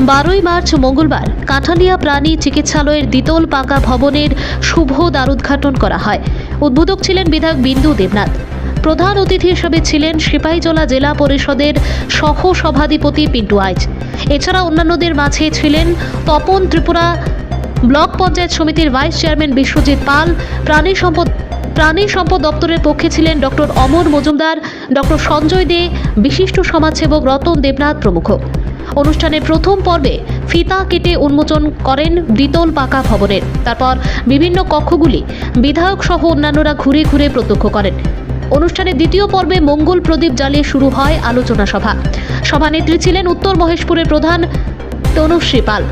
বারোই মার্চ মঙ্গলবার কাঠালিয়া প্রাণী চিকিৎসালয়ের দ্বিতল পাকা ভবনের শুভ দ্বারোদ্ঘাটন করা হয়। উদ্বোধক ছিলেন বিধায়ক বিন্দু দেবনাথ। প্রধান অতিথি হিসেবে ছিলেন সিপাহীজলা জেলা পরিষদের সহ সভাধিপতি পিন্টু আইচ। এছাড়া অন্যান্যদের মাঝে ছিলেন তপন ত্রিপুরা ব্লক পঞ্চায়েত সমিতির ভাইস চেয়ারম্যান বিশ্বজিৎ পাল, প্রাণী সম্পদ প্রাণী সম্পদ দপ্তরের পক্ষে ছিলেন ডক্টর অমর মজুমদার, ডক্টর সঞ্জয় দে, বিশিষ্ট সমাজসেবক রতন দেবনাথ প্রমুখ। অনুষ্ঠানের প্রথম পর্বে ফিতা কেটে উন্মোচন করেন দ্বিতল পাকা ভবনের। তারপর বিভিন্ন কক্ষগুলি বিধায়ক সহ অন্যান্যরা ঘুরে ঘুরে প্রত্যক্ষ করেন। অনুষ্ঠানের দ্বিতীয় পর্বে মঙ্গল প্রদীপ জ্বালিয়ে শুরু হয় আলোচনা সভা। সভানেত্রী ছিলেন উত্তর মহেশপুরের প্রধান তনুশ্রী পাল।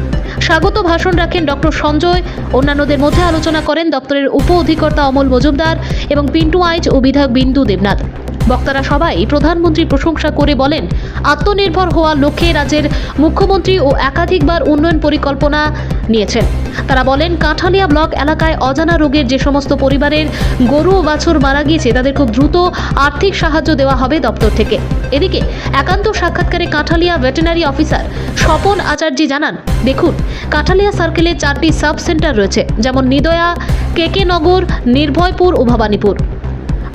স্বাগত ভাষণ রাখেন ডক্টর সঞ্জয়। অন্যান্যদের মধ্যে আলোচনা করেন দপ্তরের উপ অধিকর্তা অমল মজুমদার এবং পিন্টু আইচ ও বিধায়ক বিন্দু দেবনাথ। বক্তারা সবাই প্রধানমন্ত্রীর প্রশংসা করে বলেন, আত্মনির্ভর হওয়ার লক্ষ্যে রাজ্যের মুখ্যমন্ত্রী ও একাধিকবার উন্নয়ন পরিকল্পনা নিয়েছেন। তারা বলেন, কাঁঠালিয়া ব্লক এলাকায় অজানা রোগের যে সমস্ত পরিবারের গরু ও বাছুর মারা গিয়েছে, তাদের খুব দ্রুত আর্থিক সাহায্য দেওয়া হবে দপ্তর থেকে। এদিকে, একান্ত সাক্ষাৎকারে কাঁঠালিয়া ভেটেনারি অফিসার স্বপন আচার্যি জানান, দেখুন, কাঁঠালিয়া সার্কেলে চারটি সাব সেন্টার রয়েছে, যেমন নিদয়া কেকে নগর, নির্ভয়পুর ও ভবানীপুর।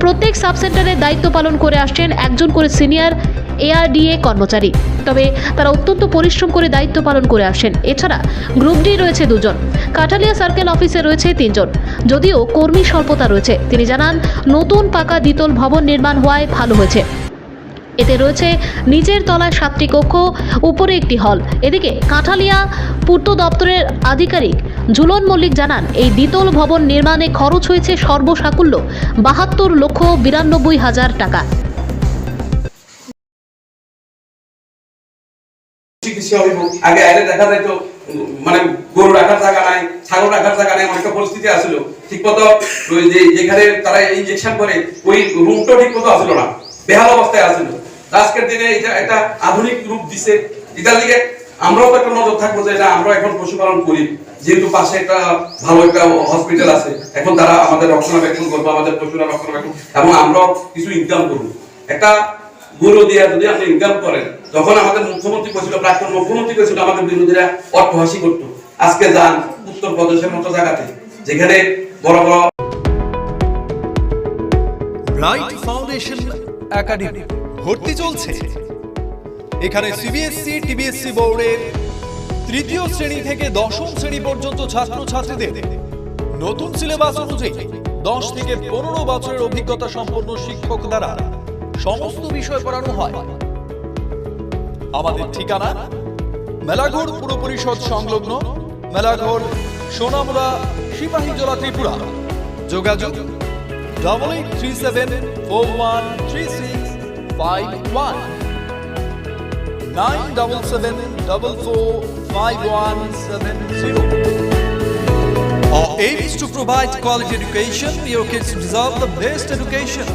প্রত্যেক সাব সেন্টারের দায়িত্ব পালন করে আসছেন একজন করে সিনিয়র এআরডিএ কর্মচারী। তবে তারা অত্যন্ত পরিশ্রম করে দায়িত্ব পালন করে আসেন এছাড়া গ্রুপ ডি রয়েছে দুজন। কাঠালিয়া সার্কেল অফিসে রয়েছে তিনজন। যদিও কর্মী স্বল্পতা রয়েছে। তিনি জানান, নতুন পাকা দ্বিতল ভবন নির্মাণ হওয়ায় ভালো হয়েছে। এতে রয়েছে নিচের তলায় সাতটি কক্ষ, উপরে একটি হল। এদিকে কাঁঠালিয়া পূর্ত দপ্তরের আধিকারিক ঝুলন মল্লিক জানান, এই দ্বিতল ভবন নির্মাণে খরচ হয়েছে সর্বসাকুল্য বাহাত্তর লক্ষ বিরানব্বই হাজার টাকা। মানে রাখার জায়গা নাই, ছাগল রাখার জায়গা নাই পরিস্থিতি আসছিল ঠিক মতো যেখানে তারা করে, ওই রুমটা ঠিক মতো আসলো না। অবস্থায় আসছিল আজকের এটা একটা আধুনিক রূপ দিছে। এটার দিকে আমরাও একটা নজর থাকব যে আমরা এখন পশুপালন করি। যেহেতু পাশে একটা ভালো একটা হসপিটাল আছে, এখন তারা আমাদের রক্ষণাবেক্ষণ করব, আমাদের পশুরা রক্ষণাবেক্ষণ এবং আমরাও কিছু ইনকাম করব। একটা গরু দিয়ে যদি আপনি ইনকাম করেন, তখন আমাদের মুখ্যমন্ত্রী করেছিল প্রাক্তন মুখ্যমন্ত্রী করেছিল আমাদের বিরোধীরা অট্টহাসি করতো। আজকে যান উত্তর প্রদেশের মতো জায়গাতে, যেখানে বড় বড় ব্রাইট ফাউন্ডেশন একাডেমি ভর্তি চলছে। এখানে সিবিএসসি টিবিএসসি বোর্ডের তৃতীয় শ্রেণি থেকে দশম শ্রেণি পর্যন্ত ছাত্রছাত্রীদের নতুন সিলেবাস অনুযায়ী দশ থেকে পনেরো বছরের অভিজ্ঞতা সম্পন্ন শিক্ষক দ্বারা সমস্ত বিষয় পড়ানো হয়। আমাদের ঠিকানা মেলাঘর পুর পরিষদ সংলগ্ন মেলাঘর সোনামুড়া সিপাহীজলা ত্রিপুরা। যোগাযোগ double eight three seven four one three six five one nine double seven double four five one seven zero. Our aim is to provide quality education. Your kids deserve the best education.